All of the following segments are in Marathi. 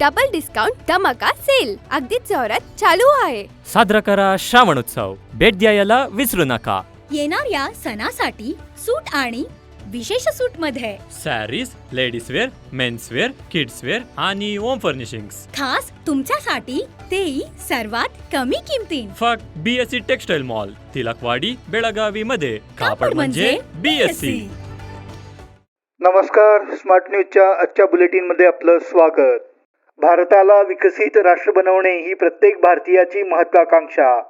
डबल डिस्काउंट धमाका सेल अगदीच जोरात चालू आहे. साजरा करा श्रावणोत्सव भेट द्यायला विसरू नका. येणाऱ्या सणासाठी सूट आणि विशेष सूटमध्ये sarees ladies wear men's wear kids wear आणि होम फर्निशिंग खास तुमच्यासाठी तेही सर्वात कमी किमतीत. फक्त BSC textile mall Tilakwadi Belagavi मध्ये. कापड म्हणजे बीएससी नमस्कार स्मार्ट न्यूजच्या आजच्या बुलेटिनमध्ये आपलं स्वागत. भारताला विकसित राष्ट्र बनवणे ही प्रत्येक भारतीयाची महत्वाकांक्षा.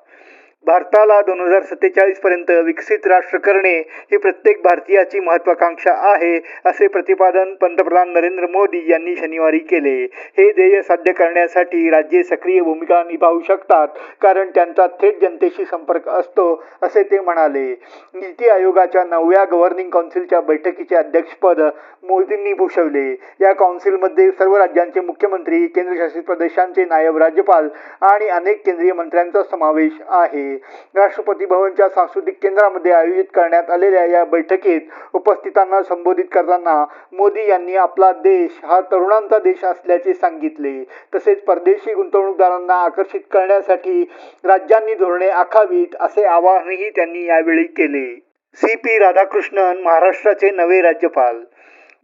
भारताला दोन हजार सत्तेचाळीस पर्यंत विकसित राष्ट्र करणे ही प्रत्येक भारतीयाची महत्वाकांक्षा आहे असे प्रतिपादन पंतप्रधान नरेंद्र मोदी यांनी शनिवारी केले. हे ध्येय साध्य करण्यासाठी राज्ये सक्रिय भूमिका निभावू शकतात कारण त्यांचा थेट जनतेशी संपर्क असतो असे ते म्हणाले. नीती आयोगाच्या नवव्या गव्हर्निंग काउन्सिलच्या बैठकीचे अध्यक्षपद मोदींनी भूषवले. या काउन्सिलमध्ये सर्व राज्यांचे मुख्यमंत्री केंद्रशासित प्रदेशांचे नायब राज्यपाल आणि अनेक केंद्रीय मंत्र्यांचा समावेश आहे. राष्ट्रपती भवनच्या सांस्कृतिक केंद्रामध्ये आयोजित करण्यात आलेल्या या बैठकीत उपस्थितांना संबोधित करताना मोदी यांनी आपला देश हा तरुणांचा देश असल्याचे सांगितले. तसेच परदेशी गुंतवणूकदारांना आकर्षित करण्यासाठी राज्यांनी धोरणे आखावीत असे आवाहनही त्यांनी यावेळी केले. सी पी राधाकृष्णन महाराष्ट्राचे नवे राज्यपाल.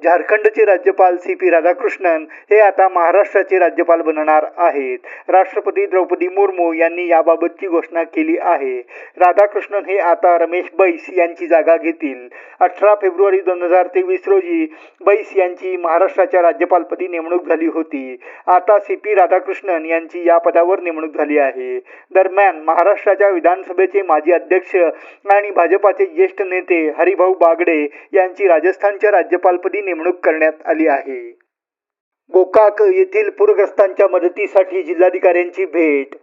झारखंडचे राज्यपाल सी पी राधाकृष्णन हे आता महाराष्ट्राचे राज्यपाल बनणार आहेत. राष्ट्रपती द्रौपदी मुर्मू यांनी याबाबतची घोषणा केली आहे. राधाकृष्णन हे आता रमेश बैस यांची जागा घेतील. अठरा फेब्रुवारी दोन हजार तेवीस रोजी बैस यांची महाराष्ट्राच्या राज्यपालपदी नेमणूक झाली होती. आता सी पी राधाकृष्णन यांची या पदावर नेमणूक झाली आहे. दरम्यान महाराष्ट्राच्या विधानसभेचे माजी अध्यक्ष आणि भाजपाचे ज्येष्ठ नेते हरिभाऊ बागडे यांची राजस्थानच्या राज्यपालपदी नेमणूक करण्यात आली आहे. गोकाक येथील पूरग्रस्तांच्या मदतीसाठी जिल्हाधिकाऱ्यांची भेट.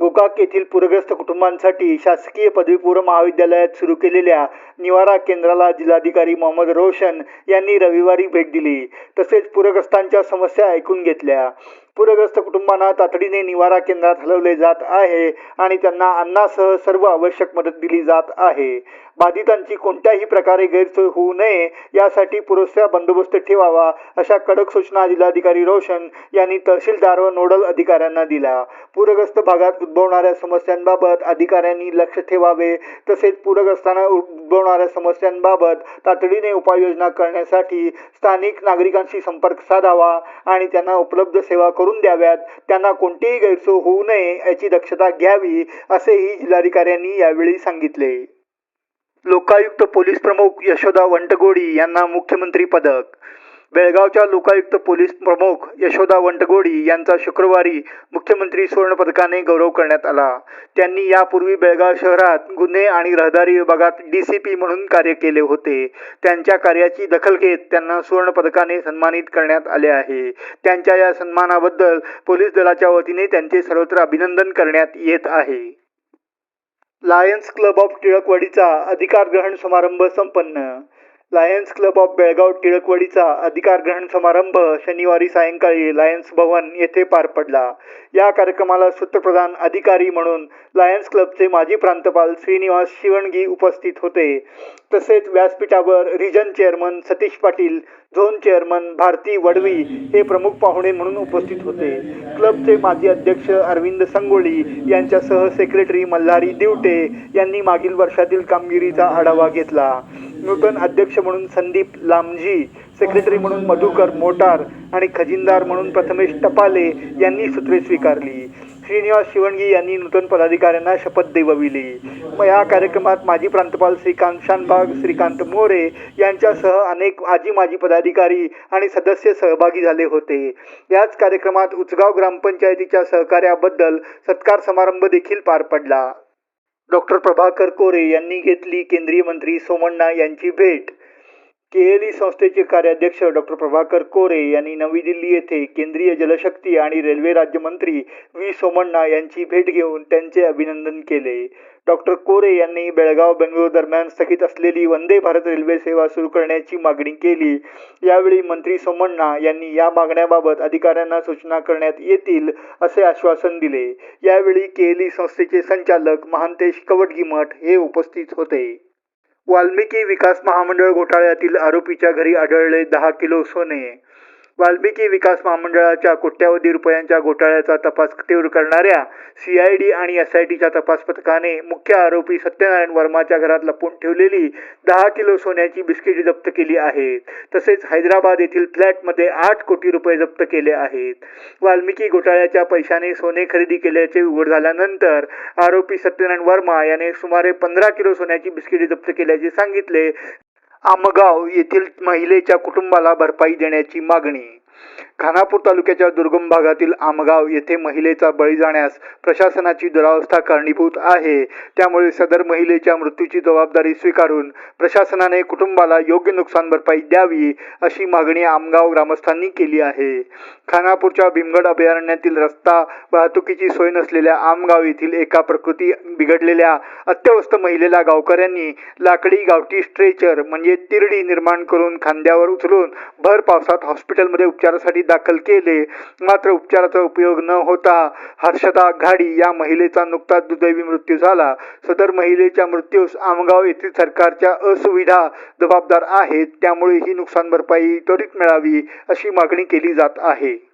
गोकाक येथील पूरग्रस्त कुटुंबांसाठी शासकीय पदवीपूर्व महाविद्यालयात सुरू केलेल्या निवारा केंद्राला जिल्हाधिकारी मोहम्मद रोशन यांनी रविवारी भेट दिली. तसेच पूरग्रस्तांच्या समस्या ऐकून घेतल्या. पूरग्रस्त कुटुंबांना तातडीने निवारा केंद्रात हलवले जात आहे आणि त्यांना अन्नासह सर्व आवश्यक मदत दिली जात आहे. बाधितांची कोणत्याही प्रकारे गैरसोय होऊ नये यासाठी पुरेसा बंदोबस्त ठेवावा अशा कडक सूचना जिल्हाधिकारी रोशन यांनी तहसीलदार व नोडल अधिकाऱ्यांना दिल्या पूरग्रस्त भागात उद्भवणाऱ्या समस्यांबाबत अधिकाऱ्यांनी लक्ष ठेवावे तसेच पूरग्रस्तांना उद्भवणाऱ्या समस्यांबाबत तातडीने उपाययोजना करण्यासाठी स्थानिक नागरिकांशी संपर्क साधावा आणि त्यांना उपलब्ध सेवा करून द्याव्यात. त्यांना कोणतीही गैरसोय होऊ नये याची दक्षता घ्यावी असेही जिल्हाधिकाऱ्यांनी यावेळी सांगितले. लोकायुक्त पोलीस प्रमुख यशोदा वंटगोडी यांना मुख्यमंत्री पदक बेळगावच्या लोकायुक्त पोलीस प्रमुख यशोदा वंटगोडी यांचा शुक्रवारी मुख्यमंत्री सुवर्णपदकाने गौरव करण्यात आला. त्यांनी यापूर्वी बेळगाव शहरात गुन्हे आणि रहदारी विभागात डी सी पी म्हणून कार्य केले होते. त्यांच्या कार्याची दखल घेत त्यांना सुवर्णपदकाने सन्मानित करण्यात आले आहे. त्यांच्या या सन्मानाबद्दल पोलीस दलाच्या वतीने त्यांचे सर्वत्र अभिनंदन करण्यात येत आहे. लायन्स क्लब ऑफ टिळकवाडीचा अधिकार ग्रहण समारंभ संपन्न. लायन्स क्लब ऑफ बेळगाव टिळकवाडीचा अधिकार ग्रहण समारंभ शनिवारी सायंकाळी लायन्स भवन येथे पार पडला. या कार्यक्रमाला सूत्रप्रधान अधिकारी म्हणून लायन्स क्लबचे माजी प्रांतपाल श्रीनिवास शिवणगी उपस्थित होते. तसेच व्यासपीठावर region chairman Satish Patil zone chairman Bharati Wadvi हे प्रमुख पाहुणे म्हणून उपस्थित होते. क्लबचे माजी अध्यक्ष अरविंद संगोळी यांच्यासह सेक्रेटरी मल्हारी दिवटे यांनी मागील वर्षातील कामगिरीचा आढावा घेतला. नूतन अध्यक्ष म्हणून संदीप लामजी सेक्रेटरी म्हणून मधुकर मोटार आणि खजिनदार म्हणून प्रथमेश टपाले यांनी सूत्रे स्वीकारली. श्रीनिवास शिवणगी यांनी नूतन पदाधिकाऱ्यांना शपथ देवविली. मग या कार्यक्रमात माजी प्रांतपाल श्रीकांत शानबाग श्रीकांत मोरे यांच्यासह अनेक आजी माजी पदाधिकारी आणि सदस्य सहभागी झाले होते. याच कार्यक्रमात उचगाव ग्रामपंचायतीच्या सहकार्याबद्दल सत्कार समारंभ देखील पार पडला. डॉक्टर प्रभाकर कोरे यांनी घेतली केंद्रीय मंत्री सोमण्णा यांची भेट. केएलई संस्थेचे कार्याध्यक्ष डॉक्टर प्रभाकर कोरे यांनी नवी दिल्ली येथे केंद्रीय जलशक्ती आणि रेल्वे राज्यमंत्री व्ही सोमण्णा यांची भेट घेऊन त्यांचे अभिनंदन केले. डॉक्टर कोरे यांनी बेळगाव बेंगळूर दरम्यान स्थगित असलेली वंदे भारत रेल्वे सेवा सुरू करण्याची मागणी केली. यावेळी मंत्री सोमण्णा यांनी या मागण्याबाबत अधिकाऱ्यांना सूचना करण्यात येतील असे आश्वासन दिले. यावेळी केएलई संस्थेचे संचालक महांतेश कवटगिमठ हे उपस्थित होते. वाल्मिकी विकास महामंडळ घोटाळ्यातील आरोपीच्या घरी आढळले दहा किलो सोने. वाल्मिकी विकास महामंडळाच्या कोट्यावधी रुपयांच्या घोटाळ्याचा तपास तीव्र करणाऱ्या सी आय डी आणि एस आय टीच्या तपास पथकाने मुख्य आरोपी सत्यनारायण वर्माच्या घरात लपवून ठेवलेली दहा किलो सोन्याची बिस्किटे जप्त केली आहेत. तसेच हैदराबाद येथील फ्लॅटमध्ये आठ कोटी रुपये जप्त केले आहेत. वाल्मिकी घोटाळ्याच्या पैशाने सोने खरेदी केल्याचे उघड झाल्यानंतर आरोपी सत्यनारायण वर्मा याने सुमारे पंधरा किलो सोन्याची बिस्किटे जप्त केल्याचे सांगितले. आमगाव येथील महिलेच्या कुटुंबाला भरपाई देण्याची मागणी खानापूर तालुक्याच्या दुर्गम भागातील आमगाव येथे महिलेचा बळी जाण्यास प्रशासनाची दुरावस्था कारणीभूत आहे. त्यामुळे सदर महिलेच्या मृत्यूची जबाबदारी स्वीकारून प्रशासनाने कुटुंबाला योग्य नुकसान भरपाई द्यावी अशी मागणी आमगाव ग्रामस्थांनी केली आहे. खानापूरच्या भीमगड अभयारण्यातील रस्ता वाहतुकीची सोय नसलेल्या आमगाव येथील एका प्रकृती बिघडलेल्या अत्यवस्थ महिलेला गावकऱ्यांनी लाकडी गावठी स्ट्रेचर म्हणजे तिरडी निर्माण करून खांद्यावर उचलून भर पावसात हॉस्पिटलमध्ये उपचारासाठी दाखल केले. मात्र उपचाराचा उपयोग न होता हर्षदा घाडी या महिलेचा नुकताच दुर्दैवी मृत्यू झाला. सदर महिलेच्या मृत्यूस आमगाव येथील सरकारच्या असुविधा जबाबदार आहेत. त्यामुळे ही नुकसान भरपाई त्वरित मिळावी अशी मागणी केली जात आहे.